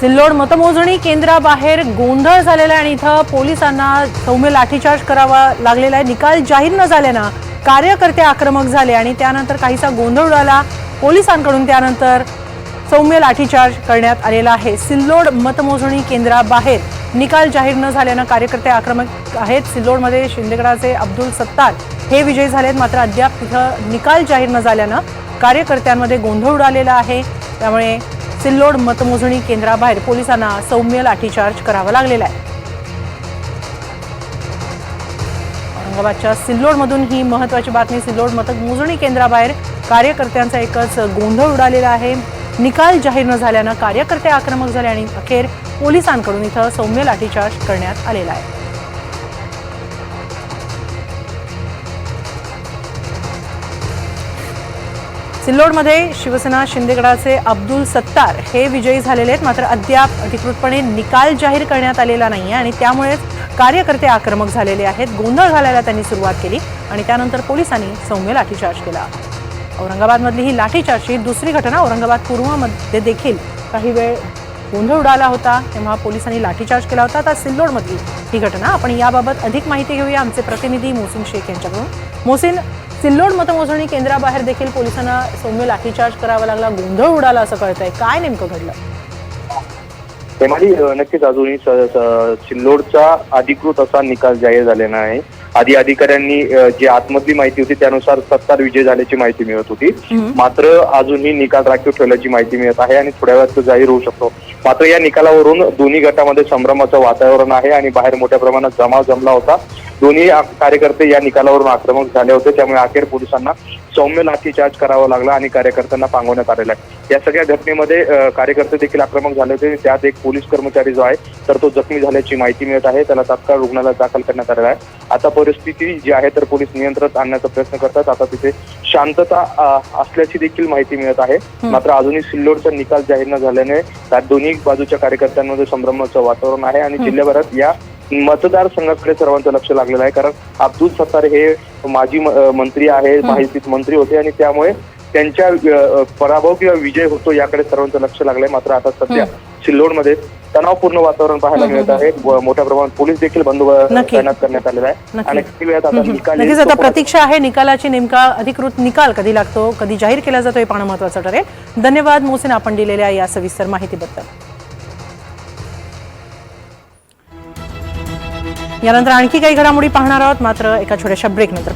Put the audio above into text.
सिल्लोड मतमोजणी केंद्राबाहेर गोंधळ झालेला आहे आणि इथं पोलिसांना सौम्य लाठीचार्ज करावा लागलेला आहे. निकाल जाहीर न झाल्यानं कार्यकर्ते आक्रमक झाले आणि त्यानंतर काहीसा गोंधळ उडाला. पोलिसांकडून त्यानंतर सौम्य लाठीचार्ज करण्यात आलेला आहे. सिल्लोड मतमोजणी केंद्राबाहेर निकाल जाहीर न झाल्यानं कार्यकर्ते आक्रमक आहेत. सिल्लोडमध्ये शिंदेगडाचे अब्दुल सत्तार हे विजयी झालेत. मात्र अद्याप तिथं निकाल जाहीर न झाल्यानं कार्यकर्त्यांमध्ये गोंधळ उडालेला आहे. त्यामुळे सिल्लोड मतमोजणी केंद्राबाहेर पोलिसांना सौम्य लाठीचार्ज करावा लागलेला आहे. औरंगाबादच्या सिल्लोडमधून ही महत्वाची बातमी सिल्लोड मतमोजणी केंद्राबाहेर कार्यकर्त्यांचा एकच गोंधळ उडालेला आहे. निकाल जाहीर न झाल्यानं कार्यकर्ते आक्रमक झाले आणि अखेर पोलिसांकडून इथं सौम्य लाठीचार्ज करण्यात आलेला आहे. सिल्लोडमध्ये शिवसेना शिंदेगडाचे अब्दुल सत्तार हे विजयी झालेले आहेत. मात्र अद्याप अधिकृतपणे निकाल जाहीर करण्यात आलेला नाही आहे आणि त्यामुळेच कार्यकर्ते आक्रमक झालेले आहेत. गोंधळ घालायला त्यांनी सुरुवात केली आणि त्यानंतर पोलिसांनी सौम्य लाठीचार्ज केला. औरंगाबादमधली ही लाठीचार्जची दुसरी घटना औरंगाबाद पूर्वमध्ये देखील काही वेळ गोंधळ उडाला होता. तेव्हा पोलिसांनी लाठीचार्ज केला होता. आता सिल्लोडमधली ही घटना. आपण याबाबत अधिक माहिती घेऊया. आमचे प्रतिनिधी मोहसिन शेख यांच्याकडून. मोहसिन सिल्लोड मतमोजणी केंद्राबाहेर देखील पोलिसांना सौम्य लाठीचार्ज करावा लागला गोंधळ उडाला असं कळतंय. काय नेमकं घडलं? हेमाली नक्कीच अजूनही सिल्लोडचा अधिकृत असा निकाल जाहीर झालेला नाही. आधी अधिकाऱ्यांनी जी आतमधली माहिती होती त्यानुसार सत्तार विजय झाल्याची माहिती मिळत होती. मात्र अजूनही निकाल राखीव ठेवल्याची माहिती मिळत आहे आणि थोड्या वेळात जाहीर होऊ शकतो. मात्र या निकालावरून दोन्ही गटामध्ये संभ्रमाचं वातावरण आहे आणि बाहेर मोठ्या प्रमाणात जमाव जमला होता. दोन्ही कार्यकर्ते या निकालावरून आक्रमक झाले होते. त्यामुळे अखेर पोलिसांना सौम्य लाठीचार्ज करावा लागला आणि कार्यकर्त्यांना पांगवण्यात आलेला आहे. या सगळ्या घटनेमध्ये कार्यकर्ते देखील आक्रमक झाले होते. त्यात एक पोलीस कर्मचारी जो आहे तर तो जखमी झाल्याची माहिती मिळत आहे. त्याला तात्काळ रुग्णालयात दाखल करण्यात आलेला आहे. आता परिस्थिती जी आहे तर पोलीस नियंत्रणात आणण्याचा प्रयत्न करतात. आता तिथे शांतता असल्याची देखील माहिती मिळत आहे. मात्र अजूनही सिल्लोडचा निकाल जाहीर न झाल्याने त्या दोन्ही बाजूच्या कार्यकर्त्यांमध्ये संभ्रमाचं वातावरण आहे आणि जिल्ह्याभरात या मतदारसंघाकडे सर्वांचं लक्ष लागलेलं आहे. कारण अब्दुल सत्तार हे माजी मंत्री आहे माहितीत मंत्री होते आणि त्यामुळे त्यांच्या पराभव किंवा विजय होतो याकडे सर्वांचं लक्ष लागलंय. मात्र आता सध्या सिल्लोडमध्ये तणावपूर्ण वातावरण पाहायला मिळत आहे. मोठ्या प्रमाणात पोलीस देखील बंदोबस्त. तैनात करण्यात आलेला आहे. आणि काही वेळात आता निकाल. आता प्रतीक्षा आहे. निकालाची नेमका अधिकृत निकाल कधी लागतो कधी जाहीर केला जातो हे पाहणं महत्वाचं ठरेल. धन्यवाद मोहसिन आपण दिलेल्या या सविस्तर माहितीबद्दल. यानंतर आणखी काही घडामोडी पाहणार आहोत मात्र एका छोट्याशा ब्रेकनंतर